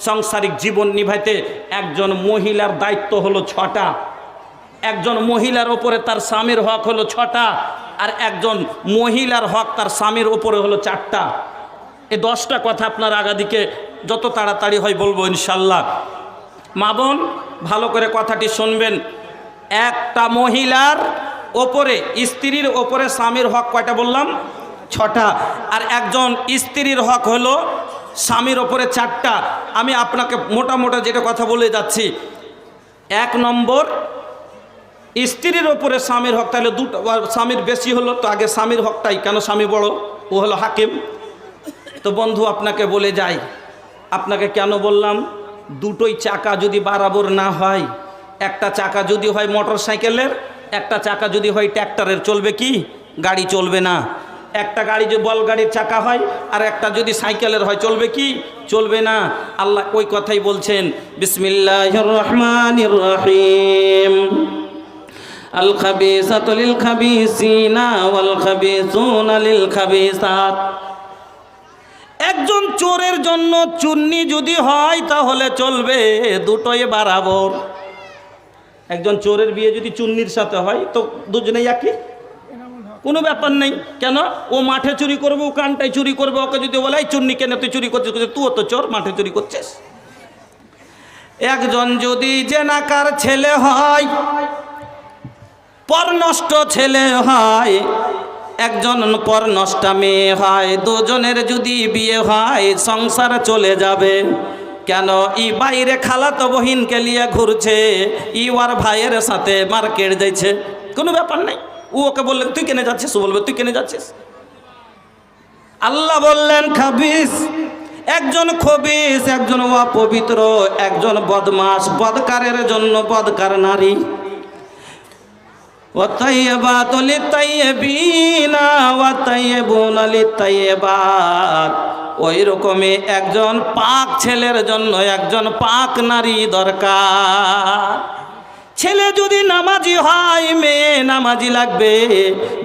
সাংসারিক জীবন নিভাইতে একজন মহিলার দায়িত্ব হলো ছটা। একজন মহিলার ওপরে তার স্বামীর হক হলো ছটা আর একজন মহিলার হক তার স্বামীর ওপরে হলো চারটা। এই দশটা কথা আপনার আগাদিকে যত তাড়াতাড়ি হয় বলব ইনশাল্লাহ। মা বোন, ভালো করে কথাটি শুনবেন। একটা মহিলার ওপরে, স্ত্রীর ওপরে স্বামীর হক কয়টা বললাম? ছটা। আর একজন স্ত্রীর হক হলো স্বামীর ওপরে চারটা। আমি আপনাকে মোটা মোটা যেটা কথা বলে যাচ্ছি, এক নম্বর, স্ত্রীর ওপরে স্বামীর হক, তাহলে দুটো স্বামীর বেশি হলো তো আগে স্বামীর হকটাই, কেন স্বামী বড়? ও হলো হাকিম। তো বন্ধু, আপনাকে বলে যাই, আপনাকে কেন বললাম, দুটোই চাকা যদি বারাবর না হয়, একটা চাকা যদি হয় মোটর সাইকেলের একটা চাকা যদি হয় ট্র্যাক্টরের, চলবে কি? গাড়ি চলবে না। একটা গাড়ি যদি বল গাড়ির চাকা হয় আর একটা যদি সাইকেলের হয় চলবে কি চলবে না আল্লাহ ওই কথাই বলছেন বিসমিল্লাহ রহমান রহিম الخبيثة للخبيثين والخبيثون للخبيثات একজন চোরের জন্য চুন্নি যদি হয় তাহলে চলবে দুটোই বারাবর একজন চোরের বিয়ে যদি চুন্নির সাথে হয় তো দুজনেই একই কোনো ব্যাপার নেই। কেন? ও মাঠে চুরি করবে, ও কানটায় চুরি করবে, ওকে যদি বলে, "এই চুন্নি কেন তুই চুরি করছিস? তুইও তো চোর, মাঠে চুরি করছিস? একজন যদি জেনাকার ছেলে হয়, পরনষ্ট ছেলে হয়, একজন পরনষ্টা মেয়ে হয়, দুজনের যদি বিয়ে হয়, সংসার চলে যাবে। কেন? ই বাইরে খালাতো বহিনকে নিয়ে ঘুরছে, ই ওর ভাইয়ের সাথে মার্কেট যাইছে। কোনো ব্যাপার নেই। ও ওকে বললে তুই কেনে যাচ্ছিস ও বলবে তুই কেনে যাচ্ছিস আল্লাহ বললেন খাবিস একজন খবিস একজন অপবিত্র একজন বদমাস বদকারের জন্য বদকার নারী والطيبات للطيبين والطيبون للطيبات ওই রকমই একজন পাক ছেলের জন্য একজন পাক নারী দরকার ছেলে যদি নামাজি হয়, মেয়ে নামাজি লাগবে।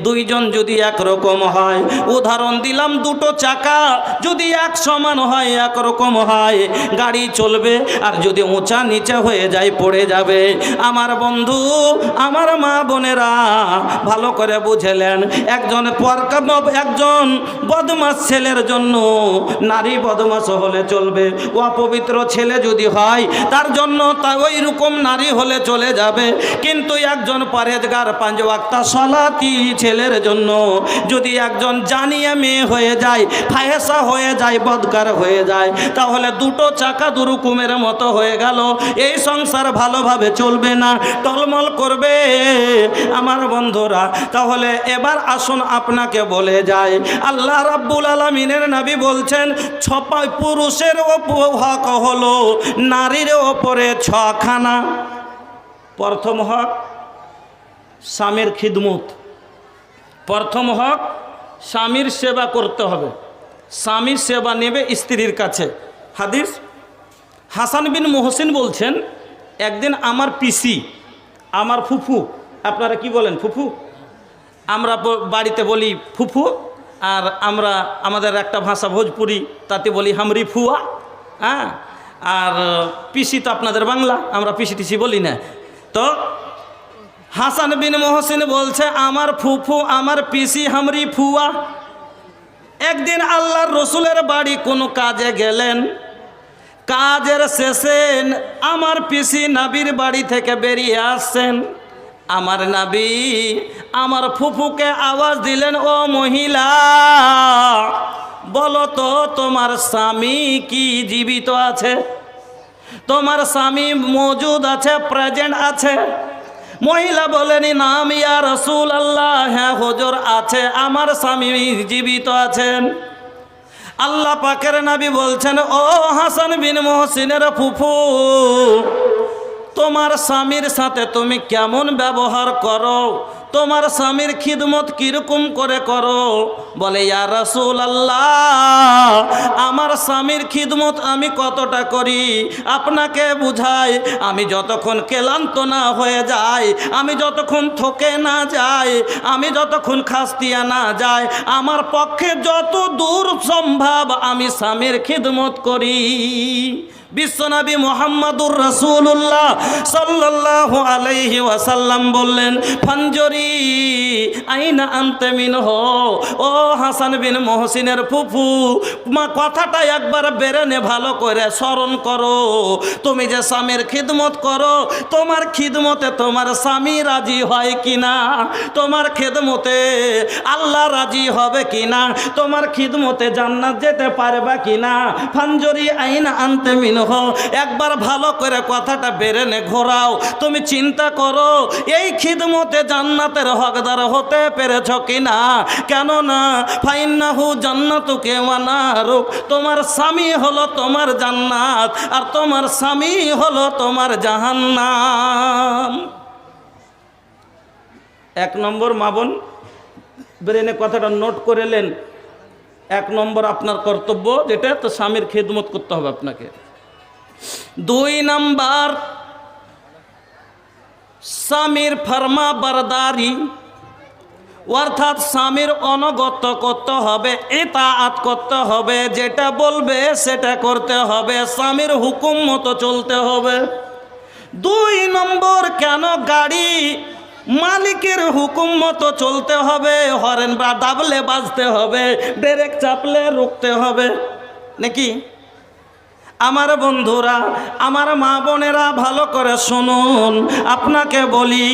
দুইজন যদি একরকম হয়, উদাহরণ দিলাম, দুটো চাকা যদি এক সমান হয়, একরকম হয়, গাড়ি চলবে আর যদি উঁচা নিচে হয়ে যায়, পড়ে যাবে। আমার বন্ধু, আমার মা বোনেরা ভালো করে বুঝেলেন, একজন একজন বদমাস ছেলের জন্য নারী বদমাস হলে চলবে। অপবিত্র ছেলে যদি হয়, তার জন্য তা ওই রকম নারী হলে চলে যাবে কিন্তু একজন পরেজগার পাঁচ ওয়াক্তা সলাতি ছেলের জন্য যদি একজন জানিয়ে মেয়ে হয়ে যায় ফাহেসা হয়ে যায়, বদকার হয়ে যায়, তাহলে দুটো চাকা দুরুকুমের মতো হয়ে গেল। এই সংসার ভালোভাবে চলবে না, টলমল করবে। আমার বন্ধুরা, তাহলে এবার আসুন আপনাকে বলে যায় আল্লাহ রাব্বুল আলমিনের নাবি বলছেন ছপাই পুরুষের হক হলো, নারীর ওপরে ছখানা। প্রথম হক স্বামীর খিদমত। প্রথম হক স্বামীর সেবা করতে হবে। স্বামীর সেবা নেবে স্ত্রীর কাছে। হাদিস হাসান বিন মোহসিন বলছেন, একদিন আমার পিসি, আমার ফুফু, আপনারা কি বলেন, ফুফু? আমরা বাড়িতে বলি ফুফু, আর আমরা আমাদের একটা ভাষা ভোজপুরি, তাতে বলি হামরি ফুয়া হ্যাঁ? আর পিসি তো আপনাদের বাংলা, আমরা পিসি টিসি বলি না। তো হাসান বিন মোহসিন বলছে, আমার ফুফু, আমার পিসি, হামরি ফুয়া, একদিন আল্লাহর রসুলের বাড়ি কোনো কাজে গেলেন। কাজের শেষে আমার পিসি নাবির বাড়ি থেকে বেরিয়ে আসছেন। আমার নাবি আমার ফুফুকে আওয়াজ দিলেন, ও মহিলা, বলো তো তোমার স্বামী কি জীবিত আছে? তোমার স্বামী মজুদ আছে প্রেজেন্ট আছে। মহিলা বলেনি, নাম ইয়া রসুল আল্লাহ হ্যাঁ হজর আছে, আমার স্বামী জীবিত আছেন। আল্লাহ পাকের নাবি বলছেন, ও হাসান বিন মহসিনের ফুফু, তোমার স্বামীর সাথে তুমি কেমন ব্যবহার করো? তোমার স্বামীর খিদমত কীরকম করে করো? বলে, ইয়া রসুল আল্লাহ আমার স্বামীর খিদমত আমি কতটা করি? আপনাকে বুঝাই, আমি যতক্ষণ ক্লান্ত না হয়ে যাই, আমি যতক্ষণ থকে না যাই, আমি যতক্ষণ খাস্তিয়া না যাই, আমার পক্ষে যত দূর সম্ভব আমি স্বামীর খিদমত করি। বিশ্বনবী মোহাম্মদুর রাসূলুল্লাহ সাল্লাল্লাহু আলাইহি ওয়াসাল্লাম বললেন ফাঞ্জরি আইনা আনতে মিনহ? ও হাসান বিন মহসিনের ফুফু, মা, কথাটা একবার বেরেনে ভালো করে স্মরণ করো। তুমি যে স্বামীর খিদমত করো, তোমার খিদমতে তোমার স্বামী রাজি হয় কিনা? তোমার খিদমতে আল্লাহ রাজি হবে কিনা? তোমার খিদমতে জান্নাত যেতে পারবে কিনা? ফাঞ্জরি আইনা আনতে মিনহ? একবার ভালো করে কথাটা বেরেনে ঘোরাও। তুমি চিন্তা করো, এই খিদমতে জান্নাতের হকদার হতে পেরেছ কিনা? কেননা, ফাইন্নাহু জান্নাতুকে মানারুক তোমার স্বামী হলো তোমার জান্নাত, আর তোমার স্বামী হলো তোমার জাহান্নাম। এক নম্বর মাবন ব্রেনে কথাটা নোট করে এক নম্বর আপনার কর্তব্য যেটা, তো স্বামীর খেদমত করতে হবে আপনাকে। দুই নাম্বার, স্বামীর ফার্মা বারদারি, অর্থাৎ স্বামীর অনগত করতে হবে এতাআত করতে হবে, যেটা বলবে সেটা করতে হবে, স্বামীর হুকুম মতো চলতে হবে। দুই নম্বর, কেন গাড়ি মালিকের হুকুম মতো চলতে হবে, হরেন বা দাবলে বাজতে হবে, ব্রেক চাপলে রুখতে হবে, নাকি? আমার বন্ধুরা, আমার মা বোনেরা ভালো করে শুনুন। আপনাকে বলি,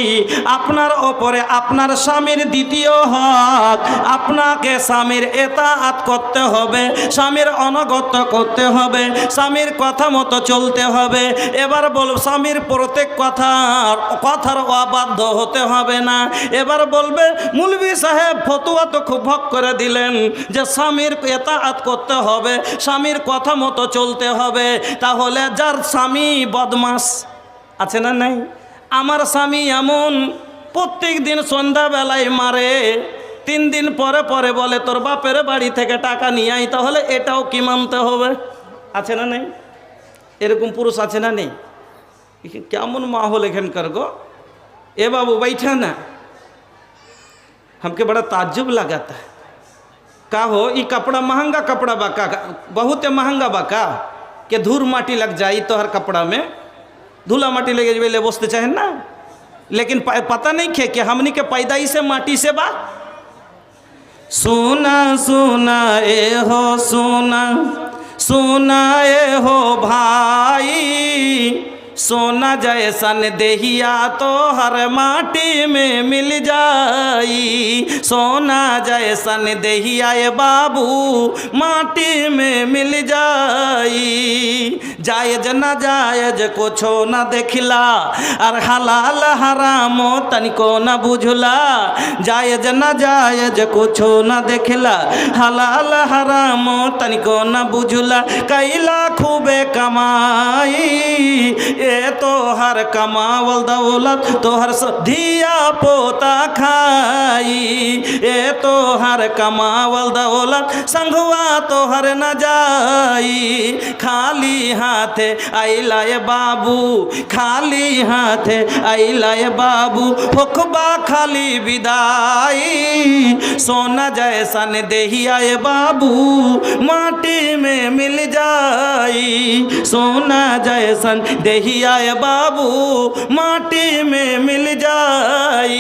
আপনার ওপরে আপনার স্বামীর দ্বিতীয় হক আপনাকে স্বামীর এতাআত করতে হবে, স্বামীর অনগত করতে হবে, স্বামীর কথা মতো চলতে হবে। এবার বল, স্বামীর প্রত্যেক কথার কথার অবাধ্য হতে হবে না। এবার বলবে, মুলবি সাহেব, ফতুয়া তো খুব ভক করে দিলেন যে স্বামীর এতাআত করতে হবে, স্বামীর কথা মতো চলতে হবে। তাহলে যার স্বামী বদমাস আছে না নাই আমার স্বামী এমন প্রত্যেক দিন সন্ধ্যাবেলায় মারে তিন দিন পরে পরে বলে তোর বাপের বাড়ি থেকে টাকা নিয়ে আই তাহলে এটাও কি মানতে হবে আছে না নেই এরকম পুরুষ আছে না নেই এখানে কেমন माहौल এখানকার गो ए बाबू बैठा ना हमके बड़ा ताज्जुब लगाता है का हो ई कपड़ा महंगा कपड़ा बा का बहुत महंगा बा का धूल माटी लग जाए तो हर कपड़ा में धूला माटी लगे जब बसते चाहे ना? लेकिन पता नहीं खे कि हमनी के पैदाई से माटी से बा? सुना सुना ए हो सुना सुना ए हो भाई। सोना जैसन देहिया तो हर माटी में मिल जाई। सोना जैसन देहिया ये बाबू माटी में मिल जाई। जायज़ ना जायज़ कुछो न देखिला, अर हलाल हरामो तनिको न बुझला। जायज़ ना जायज़ कुछ न देखिला, हलाल हरामो तनिको न बुझला। कैला खूबे कमाई तोहर कमावल दौलत, तोहर धिया पोता खाई। ए तोहर कमावल दौलत संघवा तोहर न जाई। खाली हाथे अलाय बाबू, खाली हाथे अलाय बाबू, हुकबा खाली विदाई। सोना जैसन देहिया बाबू, माटी में मिल जाई। सोना जैसन देही আয় বাবু মাটি মে মিল যাই।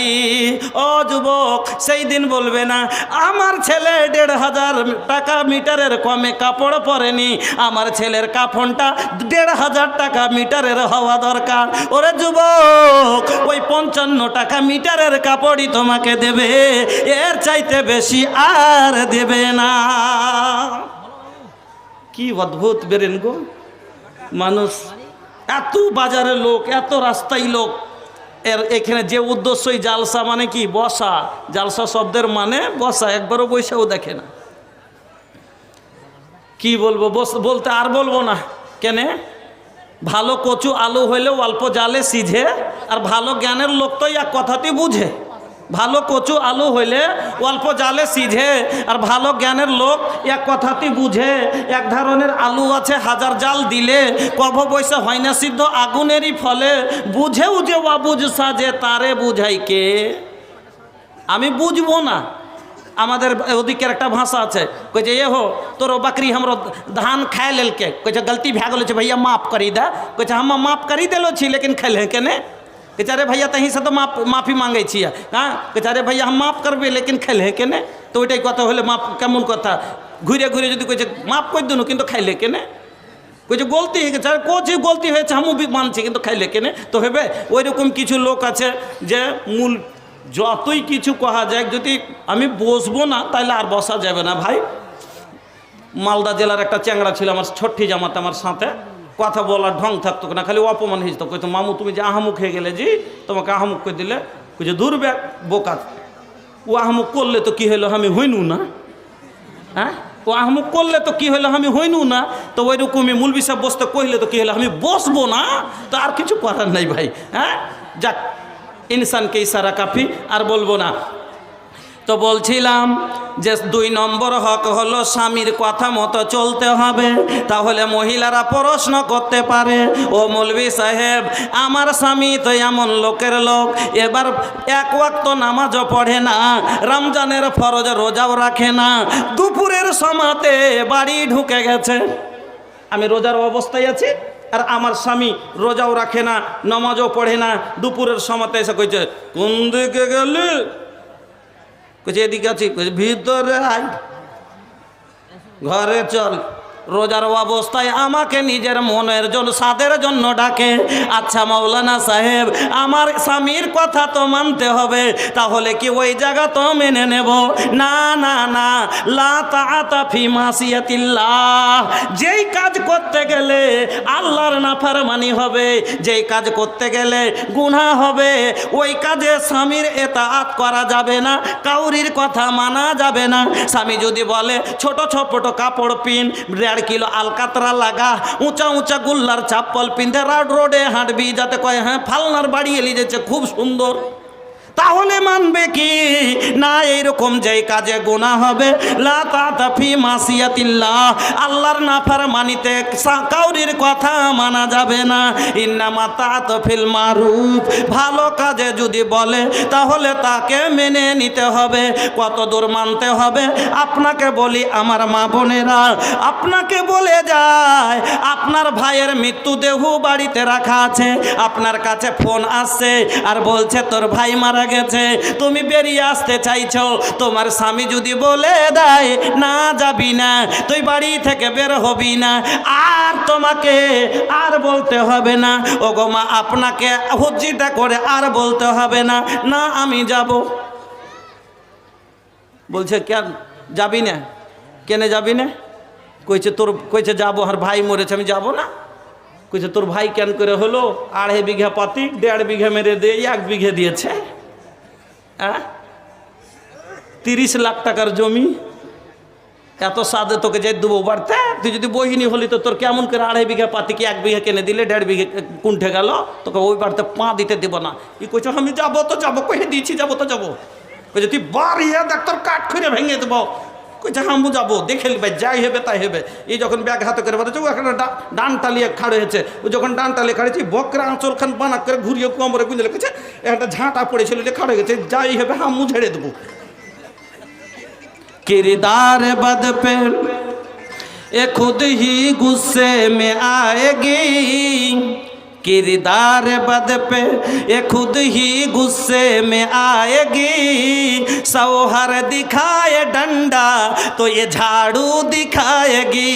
ও যুবক, সেই দিন বলবে না, আমার ছেলে দেড় হাজার টাকা মিটারের কমে কাপড় পরেনি। আমার ছেলের কাফনটা দেড় হাজার টাকা মিটারের হওয়া দরকার। ওরে যুবক, ওই পঞ্চান্ন টাকা মিটারের কাপড়ই তোমাকে দেবে। এর চাইতে বেশি আর দেবে না। কি অদ্ভুত বেরেন গো। মানুষ এত বাজারের লোক, এত রাস্তায় লোক। এর এখানে যে উদ্দেশ্যই জালসা মানে কি? বসা। জালসা শব্দের মানে বসা, একবারও বৈশাও দেখে না। কি বলব? বলতে আর বলব না। কেনে? ভালো কচু আলু হইলেও অল্প জালে সিঝে, আর ভালো জ্ঞানের লোক তো এক কথাতেই বুঝে। ভালো কচু আলু হইলে অল্প জালে সিঝে আর ভালো জ্ঞানের লোক এক কথাতেই বুঝে এক ধরনের আলু আছে হাজার জাল দিলে কভ পয়সা হয় না সিদ্ধ আগুনেরই ফলে বুঝেও যে অবুঝ সাজে তারে বুঝাই কে আমি বুঝবো না আমাদের ওদিকের একটা ভাষা আছে কইছে এ হো তোর बकरी हमरो धान खाए लेलके कहे गलती भए गेलो छै भैया माफ करी दे कहे हम माफ करी देलो छी लेकिन खेले के ने कहे अरे भैया तहीं से तो माफ माफी मांगे छियै हाँ कहे अरे भैया हम माफ करबे लेकिन खेले के ने তো ওইটাই কথা হলে মাপ কেমন কথা ঘুরে ঘুরে যদি কইছে মাফ করে দিন কিন্তু খাইলে কেনে কইছে গলতি হয়ে গেছে আর কোচি গলতি হয়েছে আমি মানছি কিন্তু খাইলে কেনে তো হবে ওই রকম কিছু লোক আছে যে মূল যতই কিছু কহা যায় যদি আমি বসবো না তাহলে আর বসা যাবে না ভাই মালদা জেলার একটা চ্যাংড়া ছিল আমার ছট্টি জামাতে আমার সাথে কথা বলার ঢং থাকতো না, খালি অপমান হয়েছিল কইতো মামু, তুমি যে আহামুখ হয়ে গেলে জি, তোমাকে আহামুখ করে দিলে? কইছে দূর ব্যাগ বোকা, ও আহামুখ করলে তো কি হলো আমি হইনু না? হ্যাঁ? ও আহমুক করলে তো কি হলো আমি হইনু না? তো ওই রকমই মুলবি সাহেব বসতে কইলে তো কি হলো আমি বসবো না? তো আর কিছু করার নাই ভাই হ্যাঁ? যাক, ইনসানকে ইশারা কাফি, আর বলব না তো বলছিলাম যে দুই নম্বর হক হলো স্বামীর কথা মতো চলতে হবে। তাহলে মহিলারা প্রশ্ন করতে পারে, ও মৌলবি সাহেব, আমার স্বামী তো এমন লোকের লোক, এবার এক ওয়াক্ত নামাজও পড়ে না, রমজানের ফরজ রোজাও রাখে না, দুপুরের সমাতে বাড়ি ঢুকে গেছে। আমি রোজার অবস্থায় আছি, আর আমার স্বামী রোজাও রাখে না, নমাজও পড়ে না, দুপুরের সমাতে এসে কইছে, কোন দিকে গেলি? কইছে এদিকে আছি। কইছে ভিতরে আয়। ঘরে চল। রোজার অবস্থায় আমাকে নিজের মনের জন্য সাদের জন্য ডাকে। আচ্ছা মাওলানা সাহেব, আমার স্বামীর কথা তো মানতে হবে, তাহলে কি ওই জায়গা তো মেনে নেব? না না না, লা তাআতা ফি মাসিয়াতিল্লাহ। যেই কাজ করতে গেলে আল্লাহর নাফরমানি হবে, যেই কাজ করতে গেলে গুনাহ হবে, ওই কাজে স্বামীর এতাআত করা যাবে না, কাউরির কথা মানা যাবে না। স্বামী যদি বলে, ছোট ছোট কাপড় পিন দেড় কিলো আলকাতরা লাগা, উঁচা উঁচা গুল্লার চাপ্পল পিন্ধে রাড রোডে হাঁটবি, যাতে কয় হ্যাঁ ফালনার বাড়ি এলি যাচ্ছে খুব সুন্দর। তাহলে মানবে কি? না, এইরকম যেই কাজে গোনা হবে। লা তাফি মাসিয়াতিল্লাহ। আল্লাহর নাফার মানিতে কাউরির কথা মানা যাবে না। ইন্নামা তাতফিল মারুফ। ভালো কাজে যদি বলে, তাহলে তাকে মেনে নিতে হবে। কত দূর মানতে হবে? আপনাকে বলি, আমার মা বোনেরা, আপনাকে বলে যায়, আপনার ভাইয়ের মৃত্যুদেহ বাড়িতে রাখা আছে, আপনার কাছে ফোন আসছে, আর বলছে, তোর ভাই মারা গেছে। তুমি বেরিয়ে আসতে চাইছো। তোমার স্বামী যদি বলে দেয়, না, যাবি না। তুই বাড়ি থেকে বের হবি না। আর তোমাকে আর বলতে হবে না। ও গো মা, আপনাকে হুজ্জিটা করে আর বলতে হবে না। না, আমি যাব। বলছে, কেন? যাবি না? কেনে যাবি না? কইছে, তোর কইছে, যাব। আর ভাই মরেছে, আমি যাব না। কইছে, তোর ভাই কেন করে হলো? আড়াই বিঘা পাতি, দেড় বিঘা মেরে দিয়ে, এক বিঘে দিয়েছে। তিরিশ লাখ টাকার জমি, এত সাদে তোকে যাই দেবো বাড়তে? তুই যদি বহিনী হলি তো তোর কেমন করে আড়াই বিঘা পাতি কি এক বিঘা কিনে দিলে, দেড় বিঘে কুণ্ঠে গেল? তোকে ওই বাড়িতে পা দিতে দেবো না। ই কইছো, আমি যাব তো যাব কহে দিয়েছি, যাব তো যাব। কইছে, তুই বাড়িয়ে দেখ তোর কাঠ খুঁড়ে ভেঙে দেবো। কইছে হামু যাবো দেখে নিবে যাই হবে তাই হবে এই যখন ব্যাগ হাতে করে বলেছে ও একটা ডা- ডান টালিয়ে খাড়ে হয়েছে ও যখন ডান টালিয়ে খাড়েছি বকরা আঁচল খান বানা করে ঘুরিয়ে কোমরে গুঁজলে কইছে একটা ঝাঁটা পড়েছিল যে খাড়ে গেছে যাই হবে হামু ঝেড়ে দেবো किरदार बद पे ये खुद ही गुस्से में आएगी किरदार बद पे ये खुद ही गुस्से में आएगी। सौहर दिखाए डंडा तो ये झाड़ू दिखाएगी।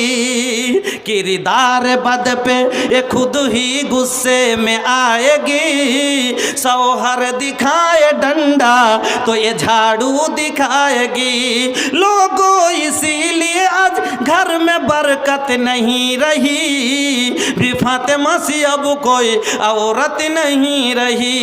किरदार बद पे ये खुद ही गुस्से में आएगी। सौहर दिखाए डंडा तो ये झाड़ू दिखाएगी। लोगों, इसीलिए आज घर में बरकत नहीं रही। भी फातिमा सी अब কই? আওরাত নাহি রাহি।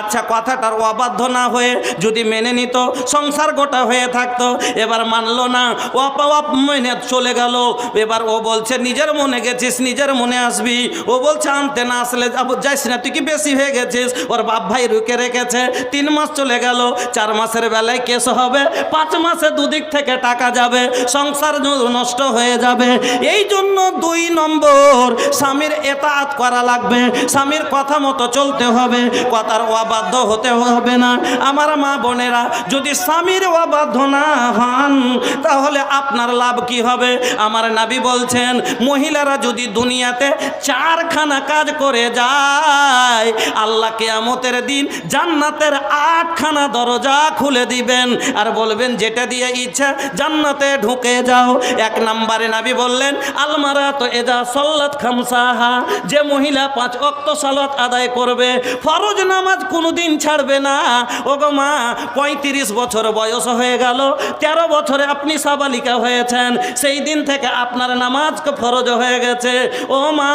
আচ্ছা কথাটার অবাধ্য না হয়ে যদি মেনে নিত, সংসার গোটা হয়ে থাকতো, এবার মানলো না। অপ অপ মেনে চলে গেল। এবার ও বলছে, নিজের মনে গেছিস, নিজের মনে আসবি। ও বলছে, আনতে না আসলে যাইস না, তুই কি বেশি হয়ে গেছিস? ওর বাপ ভাই রুকে রেখেছে। তিন মাস চলে গেল। চার মাসের বেলায় কেস হবে। পাঁচ মাসে দুদিক থেকে টাকা যাবে। সংসার নষ্ট হয়ে যাবে। এই জন্য দুই নম্বর, স্বামীর এতাত করা লাগবে। স্বামীর কথা মতো চলতে হবে, কথার অবাধ্য হতে হবে না। আমার মা বোনেরা, যদি স্বামীর অবাধ্য না হন, তাহলে আপনার লাভ কি হবে? আমার নাবি বলছেন, মহিলারা যদি দুনিয়াতে চারখানা কাজ করে যায়, আল্লাহ কেয়ামতের দিন জান্নাতের আটখানা দরজা খুলে দিবেন। আর বলবেন, যেটা দিয়ে ইচ্ছা জান্নাতে ঢুকে যাও। এক নম্বরে নাবি বললেন, আলমারা তো এদা সল্লাত খামসাহা, যে মহিলা পাঁচ অক্ত সালাত আদায় করবে, ফরজ নামাজ কোনো দিন ছাড়বে না। ও গো মা, পঁয়ত্রিশ বছর বয়স হয়ে গেল, তেরো বছরে আপনি সাবালিকা হয়েছেন, সেই দিন থেকে আপনার নামাজ ফরজ হয়ে গেছে। ও মা,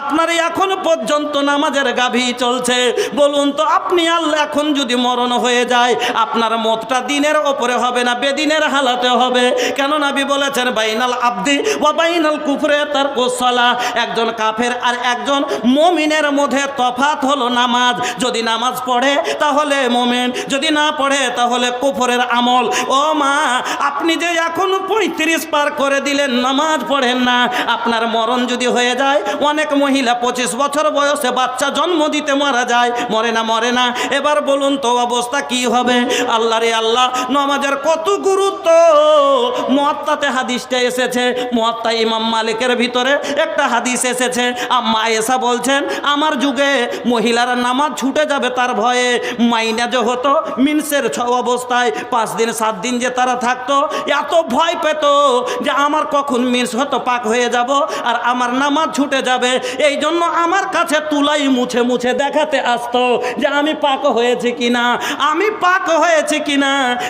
আপনার এখন পর্যন্ত নামাজের গাভী চলছে। বলুন তো, আপনি আল্লাহ এখন যদি মরণ হয়ে যায়, আপনার মতটা দিনের ওপরে হবে না, বেদিনের হালাতে হবে? কেন নাবি বলেছেন, বাইনাল আব্দি ও বাইনাল কুফরে তার কোসলা একজন কাফের আর একজন মমিনের মধ্যে তফাত হলো নামাজ। যদি নামাজ পড়ে, তাহলে মোমেন। যদি না পড়ে, তাহলে কুফরের আমল। ও মা, আপনি যে এখন পঁয়ত্রিশ পার করে দিলেন, নামাজ পড়েন না। আপনার মরণ যদি হয়ে যায়, অনেক মহিলা পঁচিশ বছর বয়সে বাচ্চা জন্ম দিতে মারা যায়। মরে না মরে না। এবার বলুন তো অবস্থা কি হবে? আল্লাহ রে আল্লাহ, নমাজের কত গুরুত্ব? মহাত্মাতে হাদিসটা এসেছে। মহাত্মা ইমাম মালিকের ভিতরে একটা হাদিস এসেছে। আম্মা এসা বলছেন, আমার যুগে মহিলারা নামাজ ছুটে যাবে তার ভয়ে। মাইনা যে হতো, মিনসের ছ অবস্থায়, পাঁচ দিন, সাত দিন যে তারা থাকতো, এত ভয় পেত যে আমার কখন মিন্স হতো পাক হয়ে যাব আর আমার নামাজ ছুটে যাবে। এই জন্য আমার কাছে তুলাই মুছে মুছে দেখাতে আসতো যে আমি পাক হয়েছে কিনা। আমি পাক হয়েছে কিনা।